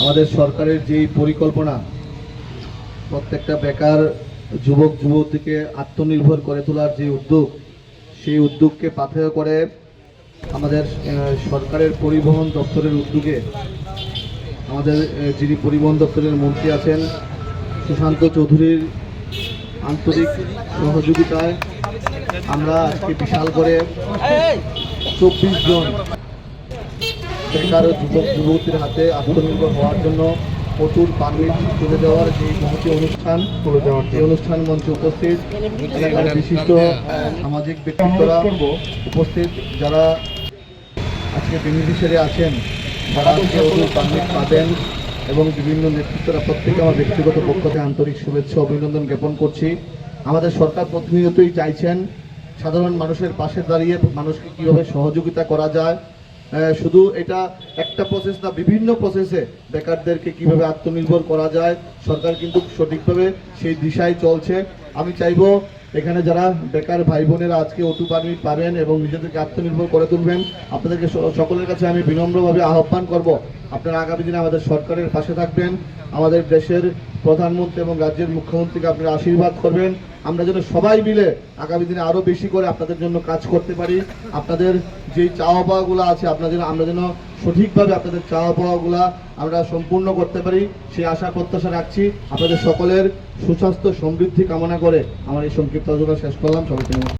আমাদের সরকারের যেই পরিকল্পনা, প্রত্যেকটা বেকার যুবক, যুবতীকে আত্মনির্ভর করে তোলার যে উদ্যোগ, সেই উদ্যোগকে পাথেয় করে আমাদের সরকারের পরিবহন দপ্তরের উদ্যোগে আমাদের যিনি পরিবহন দপ্তরের মন্ত্রী আছেন, সুশান্ত চৌধুরীর আন্তরিক সহযোগিতায় আমরা আজকে বিশাল করে চব্বিশ জন বেকার যুবক যুবতীর হাতে আত্মনির্ভর হওয়ার জন্য প্রচুর পারমিট তুলে দেওয়ার যে মহতি অনুষ্ঠান তুলে দেওয়ার এই অনুষ্ঠান মঞ্চে উপস্থিত বিশিষ্ট সামাজিক ব্যক্তিত্বরা উপস্থিত যারা আজকে বেনিফিশিয়ারি আছেন তারা আজকে পারমিট পাবেন এবং বিভিন্ন নেতৃত্বরা প্রত্যেকে আমার ব্যক্তিগত পক্ষ থেকে আন্তরিক শুভেচ্ছা অভিনন্দন জ্ঞাপন করছি। আমাদের সরকার প্রতিনিয়তই চাইছেন সাধারণ মানুষের পাশে দাঁড়িয়ে মানুষকে কীভাবে সহযোগিতা করা যায় শুধু এটা একটা প্রসেস না, বিভিন্ন প্রসেসে বেকারদেরকে কীভাবে আত্মনির্ভর করা যায়, সরকার কিন্তু সঠিকভাবে সেই দিশায় চলছে। আমি চাইব এখানে যারা বেকার ভাই বোনেরা আজকে অটু পারমিট পাবেন এবং নিজেদেরকে আত্মনির্ভর করে তুলবেন, আপনাদেরকে সকলের কাছে আমি বিনম্রভাবে আহ্বান করব। আপনারা আগামী দিনে আমাদের সরকারের পাশে থাকবেন, আমাদের দেশের প্রধানমন্ত্রী এবং রাজ্যের মুখ্যমন্ত্রীকে আপনারা আশীর্বাদ করবেন। আমরা যেন সবাই মিলে আগামী দিনে আরও বেশি করে আপনাদের জন্য কাজ করতে পারি। আপনাদের যেই চাওয়া পাওয়াগুলো আছে আপনাদের আমরা যেন সঠিকভাবে আপনাদের চাওয়া পাওয়াগুলা আমরা সম্পূর্ণ করতে পারি। সেই আশা, প্রত্যাশা রাখছি। আপনাদের সকলের সুস্বাস্থ্য, সমৃদ্ধি কামনা করে আমার এই সংক্ষিপ্ত আলোচনা শেষ করলাম। সবাইকে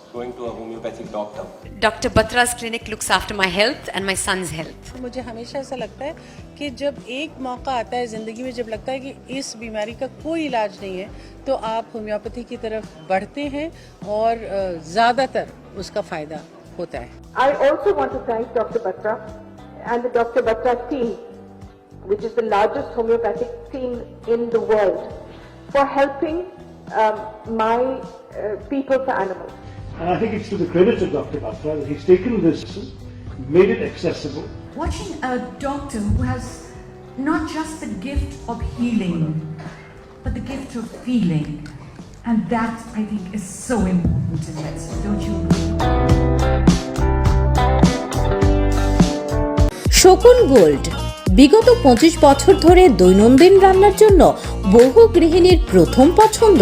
going to a homeopathic doctor. Dr. Batra's clinic looks after my health and my son's health. मुझे हमेशा ऐसा लगता है कि जब एक मौका आता है ज़िंदगी में जब लगता है कि इस बीमारी का कोई इलाज नहीं है तो आप होम्योपैथी की तरफ़ बढ़ते हैं और ज़्यादातर उसका फ़ायदा होता है I also want to thank Dr. Batra and the Dr. Batra team, which is the largest homeopathic team in the world, for helping um, my uh, people for animals. And I think it's to the credit of Dr. Batra that he's taken this, made it accessible, watching a doctor who has not just the gift of healing, but the gift of feeling. And that, I think, is so important in medicine, don't you agree? Shakun gold বিগত পঁচিশ বছর ধরে দৈনন্দিন রান্নার জন্য বহু গৃহিণীর প্রথম পছন্দ